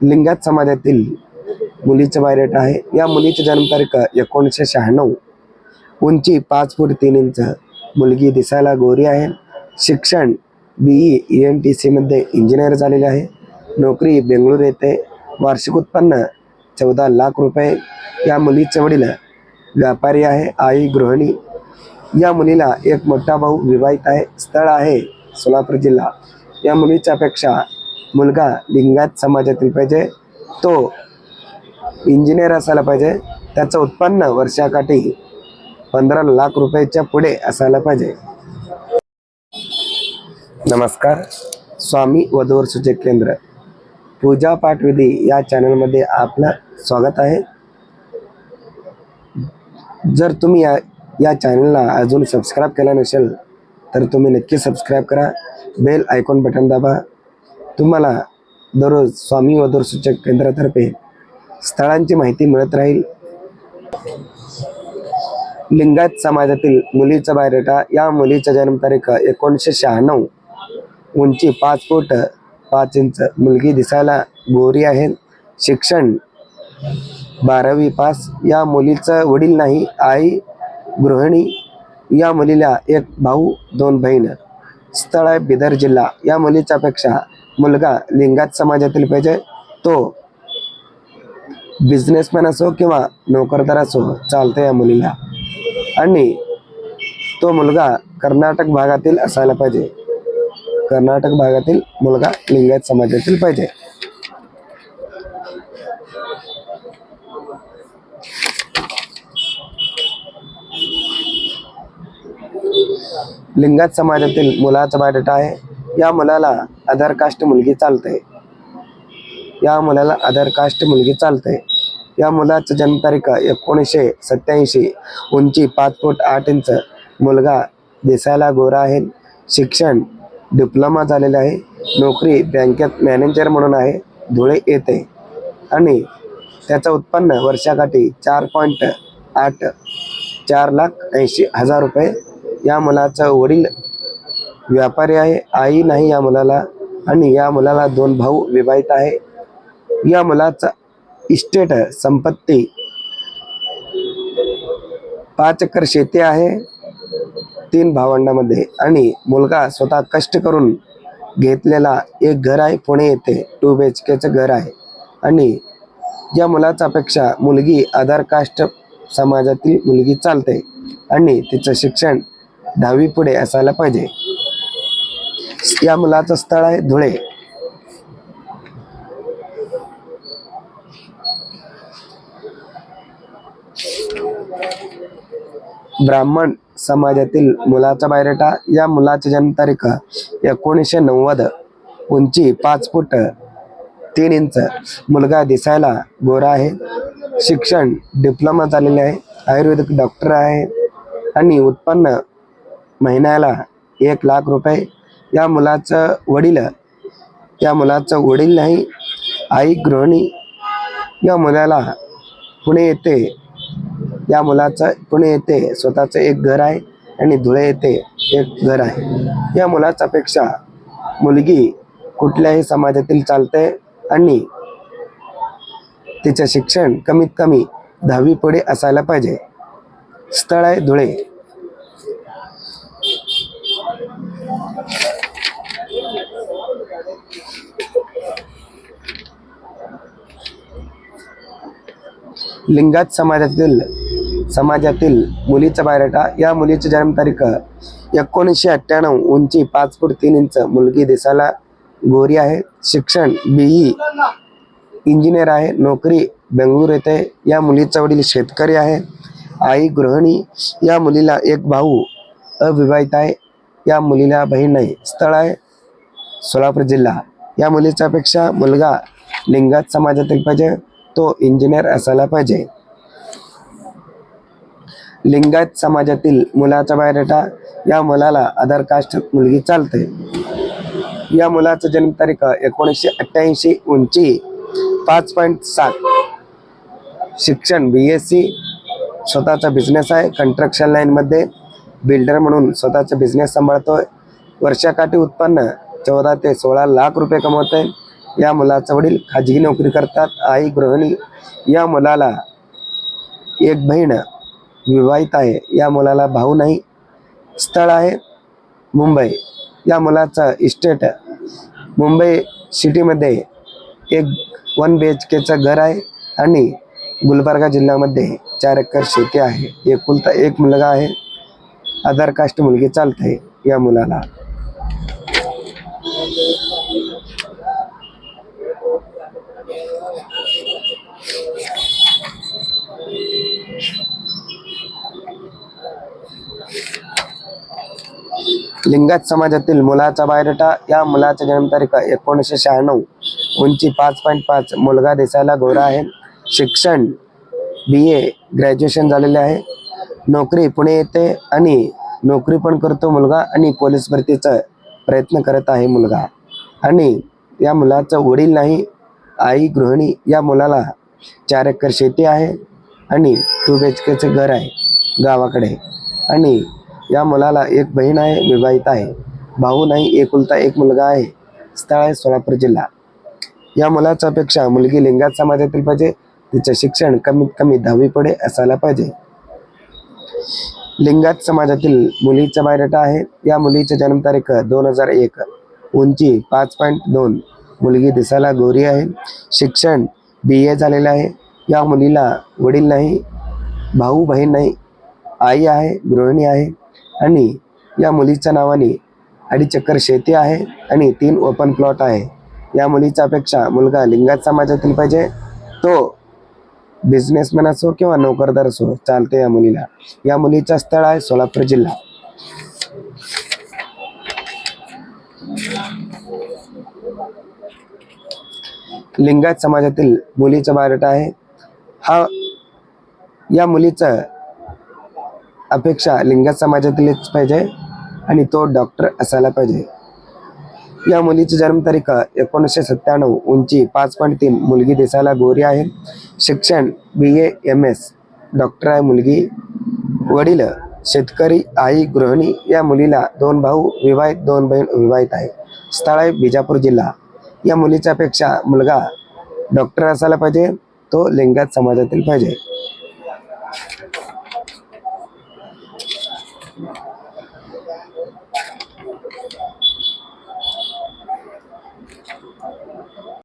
लिंगायत समाजातील मुलीचं बायोडेटा आहे. या मुलीची जन्मतारीख एकोणीसशे शहाण्णव. उंची पाच फूट तीन इंच. मुलगी दिसायला गोरी आहे. शिक्षण बी ई एन टी सीमध्ये इंजिनियर झालेले आहे. नोकरी बेंगळूर येथे वार्षिक उत्पन्न चौदा लाख रुपये. या मुलीचे वडील व्यापारी आहे आई गृहिणी. या मुलीला एक मोठा भाऊ विवाहित आहे. स्थळ आहे सोलापूर जिल्हा. या मुलीच्या अपेक्षा मुलगा लिंगायत समाजातील पाहिजे. तो इंजिनियर असायला पाहिजे. त्याचं उत्पन्न वर्षाकाठी पंधरा लाख रुपयाच्या पुढे असायला पाहिजे. नमस्कार. स्वामी वधूवर सूचक केंद्र. पूजा पाठविधी या चॅनलमध्ये आपलं स्वागत आहे. जर तुम्ही या या चॅनलला अजून सबस्क्राईब केला नसेल तर तुम्ही नक्की सबस्क्राईब करा. बेल आयकॉन बटन दाबा. तुम्हाला दररोज स्वामी वधूर सूचक केंद्रातर्फे स्थळांची माहिती मिळत राहील. लिंगायत समाजातील मुलीचा बायोडेटा या मुलीचा जन्मतारीख एकोणीसशे शहाण्णव. उंची पाच फूट पाच इंच मुलगी दिसायला गोरी आहे. शिक्षण बारावी पास. या मुलीचं वडील नाही आई गृहिणी. या मुलीला एक भाऊ दोन बहीण. स्थळ आहे बिदर जिल्हा. या मुलीच्या पेक्षा मुलगा लिंगायत समाजातील पाहिजे तो बिझनेसमॅन असो किंवा नोकरदार असो चालतं या मुलीला. आणि तो मुलगा कर्नाटक भागातील असायला पाहिजे. कर्नाटक भागातील मुलगा लिंगायत समाजातील पाहिजे. लिंगात समाजातील मुलाचा बायोडेटा आहे. या मुलाला आधार कास्ट मुलगी चालते या मुलाला आधार कास्ट मुलगी चालते या मुलाचं जन्मतारीख एकोणीसशे सत्याऐंशी उंची पाच फूट आठ इंच. मुलगा दिसायला गोरा आहे. शिक्षण डिप्लोमा झालेला आहे. नोकरी बँकेत मॅनेजर म्हणून आहे. धुळे येते. आणि त्याचं उत्पन्न वर्षाकाठी चार पॉईंट आठ चार लाख ऐंशी हजार रुपये या मुलाचं वडील व्यापारी आहे आई नाही या मुलाला आणि या मुलाला दोन भाऊ विवाहित आहे. या मुलाचा इस्टेट संपत्ती पाच एकर शेती आहे तीन भावंडामध्ये आणि मुलगा स्वतः कष्ट करून घेतलेला एक घर आहे पुणे येथे टू बी एच केचं घर आहे. आणि या मुलाचा अपेक्षा मुलगी आधार कास्ट समाजातील मुलगी चालते आणि तिचं शिक्षण दहावी पुढे असायला पाहिजे. या मुलाचं स्थळ आहे धुळे. ब्राह्मण समाजातील मुलाचा बायरेटा या मुलाची जन्मतारीख एकोणीसशे नव्वद. उंची पाच फूट तीन इंच. मुलगा दिसायला गोरा आहे. शिक्षण डिप्लोमा झालेले आहे. आयुर्वेदिक डॉक्टर आहे. आणि उत्पन्न महिन्याला एक लाख रुपये. या मुलाचं वडील या मुलाचं वडील नाही आई गृहिणी या मुलाला पुणे येते. या मुलाचं पुणे येथे स्वतःचं एक घर आहे आणि धुळे येथे एक घर आहे. या मुलाच्यापेक्षा मुलगी कुठल्याही समाजातील चालते आणि तिचं शिक्षण कमीत कमी दहावी पुढे असायला पाहिजे. स्थळ आहे धुळे. लिंगायत समाजातील समाजातील मुलीचा बायोडेटा या मुलीची जन्मतारीख एकोणीसशे अठ्ठ्याण्णव उंची पाच फूट तीन इंच मुलगी दिसायला गोरी आहे. शिक्षण बीई इंजिनियर आहे. नोकरी बेंगळूर येथे. या मुलीचा वडील शेतकरी आहे. आई गृहिणी. या मुलीला एक भाऊ अविवाहित आहे. या मुलीला बहीण नाही. स्थळ आहे सोलापूर जिल्हा. या मुलीच्या अपेक्षा मुलगा लिंगात समाजातील पाहिजे. तो इंजिनियर असायला पाहिजे. लिंगायत समाजातील मुलाचा बायोडेटा या मुलाला आधार कास्ट मुलगी चालते. या मुलाचं जन्मतारीख एकोणीसशे अठ्ठ्याऐंशी उंची पाच पॉईंट सात. शिक्षण बी एस सी स्वतःचा बिझनेस आहे. कंस्ट्रक्शन लाईनमध्ये बिल्डर म्हणून स्वतःचा बिझनेस सांभाळतोय. वर्षाकाठी उत्पन्न चौदा ते सोळा लाख रुपये कमवतोय. या मुलाचा वडील खाजगी नोकरी करतात. आई गृहिणी या मुलाला एक बहीण विवाहित आहे. या मुलाला भाऊ नाही. स्थळ आहे मुंबई. या मुलाचा इस्टेट मुंबई सिटीमध्ये एक वन बी एच केचं घर आहे आणि गुलबर्गा जिल्ह्यामध्ये चार एकर शेती आहे. एकुलता एक मुलगा आहे. आधार कास्ट मुलगी चालते या मुलाला. लिंगायत समाजातील मुलाचा बायोडेटा या मुलाचा जन्मतारीख एकोणीसशे शहाण्णव. उंची पाच पॉईंट पाच. मुलगा दिसायला गोरा आहे. शिक्षण बी ए ग्रॅज्युएशन झालेले आहे. नोकरी पुणे येते आणि नोकरी पण करतो मुलगा आणि पोलीस भरतीचा प्रयत्न करत आहे मुलगा. आणि या मुलाचं वडील नाही आई गृहिणी या मुलाला चार एकर शेती आहे आणि टू बी एच केचं घर आहे गावाकडे. आणि या मुलाला एक बहीण आहे विवाहित आहे. भाऊ नाही एकुलता एक मुलगा आहे. स्थळ आहे सोलापूर जिल्हा. या मुलाच्या अपेक्षा मुलगी लिंगात समाजातील पाहिजे तिचे शिक्षण कमीत कमी दहावी पुढे असायला पाहिजे. लिंगात समाजातील मुलीचा बायोडेटा आहे. या मुलीची जन्मतारीख दोन हजार एक. उंची पाच पॉईंट दोन. मुलगी दिसायला गोरी आहे. शिक्षण बी ए झालेलं आहे. या मुलीला वडील नाही भाऊ बहीण नाही आई आहे गृहिणी आहे. आणि या मुलीच्या नावाने अडीच एकर शेती आहे आणि तीन ओपन प्लॉट आहे. या मुलीच्या अपेक्षा मुलगा लिंगायत समाजातील पाहिजे तो बिझनेसमॅन असो किंवा नोकरदार असो चालते या मुलीला. या मुलीचं स्थळ आहे सोलापूर जिल्हा. लिंगायत समाजातील मुलीचा बायोडेटा आहे. हा या मुलीचं अपेक्षा लिंगत समाजातीलच पाहिजे आणि तो डॉक्टर असायला पाहिजे. या मुलीची जन्मतारीख एकोणीसशे सत्त्याण्णव उंची पाच पॉईंट तीन मुलगी दिसायला गोरी आहे. शिक्षण B A M S doctor आहे मुलगी. वडील शेतकरी आई गृहिणी या मुलीला दोन भाऊ विवाहित दोन बहीण विवाहित आहे. स्थळ आहे बिजापूर जिल्हा. या मुलीच्या अपेक्षा मुलगा डॉक्टर असायला पाहिजे तो लिंगात समाजातील पाहिजे.